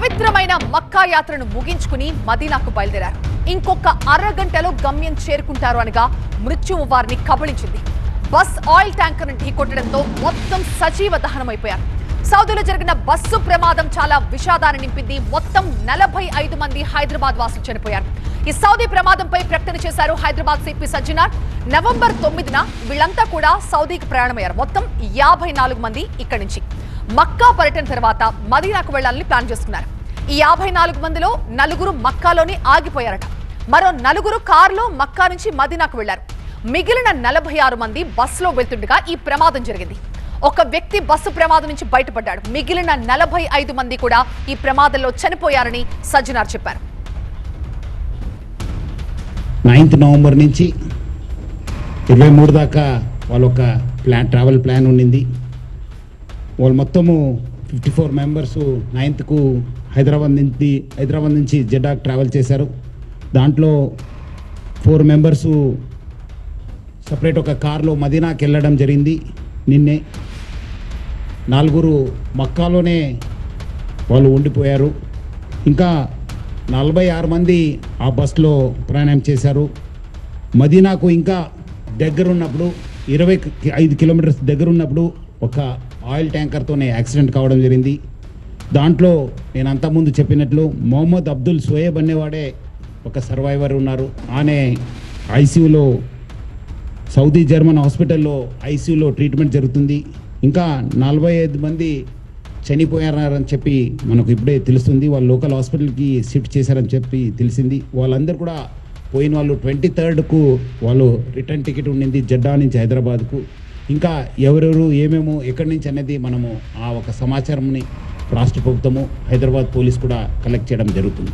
పవిత్రమైన మక్కా యాత్రను ముగించుకుని మదీనాకు బయలుదేరారు. ఇంకొక అరగంటలో గమ్యం చేరుకుంటారు అనగా మృత్యువు వారిని కబళించింది. బస్ ఆయిల్ ట్యాంకర్ ఢీకొట్టడంతో మొత్తం సజీవ దహనమైపోయారు. సౌదీలో జరిగిన బస్సు ప్రమాదం చాలా విషాదాన్ని నింపింది. మొత్తం నలభై ఐదు మంది హైదరాబాద్ వాసులు చనిపోయారు. ఈ సౌదీ ప్రమాదంపై ప్రకటన చేశారు హైదరాబాద్ సిపి సజ్జనార్. నవంబర్ తొమ్మిదిన వీళ్ళంతా కూడా సౌదీకి ప్రయాణమయ్యారు. మొత్తం యాభై నాలుగు మంది ఇక్కడి నుంచి. మక్కా పర్యటన తర్వాత మదీనాకు వెళ్ళాలని ప్లాన్ చేసుకున్నారు. ఈ యాభై నాలుగు మందిలో నలుగురు మక్కాలోని ఆగిపోయారట. మరో నలుగురు కారులో మక్కా నుంచి మదీనాకు వెళ్ళారు. మిగిలిన నలభై ఆరు మంది బస్సులో వెళ్తుండగా ఈ ప్రమాదం జరిగింది. ఒక వ్యక్తి బస్సు ప్రమాదం నుంచి బయటపడ్డాడు. మిగిలిన నలభై ఐదు మంది కూడా ఈ ప్రమాదంలో చనిపోయారని సజ్జనార్ చెప్పారు. నైన్త్ నవంబర్ నుంచి ఇరవై మూడు దాకా వాళ్ళొక ప్లాన్ ట్రావెల్ ప్లాన్ ఉండింది. వాళ్ళు మొత్తము ఫిఫ్టీ ఫోర్ మెంబర్స్ నైన్త్కు హైదరాబాద్ నుంచి హైదరాబాద్ నుంచి జెడ్డాకు ట్రావెల్ చేశారు. దాంట్లో ఫోర్ మెంబర్స్ సపరేట్ ఒక కార్లో మదీనాకి వెళ్ళడం జరిగింది. నిన్నే నలుగురు మక్కాలోనే వాళ్ళు ఉండిపోయారు. ఇంకా నలభై ఆరు మంది ఆ బస్సులో ప్రయాణం చేశారు. మదీనాకు ఇంకా దగ్గరున్నప్పుడు ఇరవై ఐదు కిలోమీటర్స్ దగ్గరున్నప్పుడు ఒక ఆయిల్ ట్యాంకర్తోనే యాక్సిడెంట్ కావడం జరిగింది. దాంట్లో నేను అంతకుముందు చెప్పినట్లు మొహమ్మద్ అబ్దుల్ సోయేబ్ అనేవాడే ఒక సర్వైవర్ ఉన్నారు. ఆనే ఐసీయూలో సౌదీ జర్మన్ హాస్పిటల్లో ఐసీయూలో ట్రీట్మెంట్ జరుగుతుంది. ఇంకా నలభై ఐదు మంది చనిపోయారని చెప్పి మనకు ఇప్పుడే తెలుస్తుంది. వాళ్ళు లోకల్ హాస్పిటల్కి షిఫ్ట్ చేశారని చెప్పి తెలిసింది. వాళ్ళందరూ కూడా పోయిన వాళ్ళు ట్వంటీ థర్డ్కు వాళ్ళు రిటర్న్ టికెట్ ఉండింది జడ్డా నుంచి హైదరాబాద్కు. ఇంకా ఎవరెవరు ఏమేమో ఎక్కడి నుంచి అనేది మనము ఆ ఒక సమాచారంని రాష్ట్ర ప్రభుత్వము హైదరాబాద్ పోలీస్ కూడా కలెక్ట్ చేయడం జరుగుతుంది.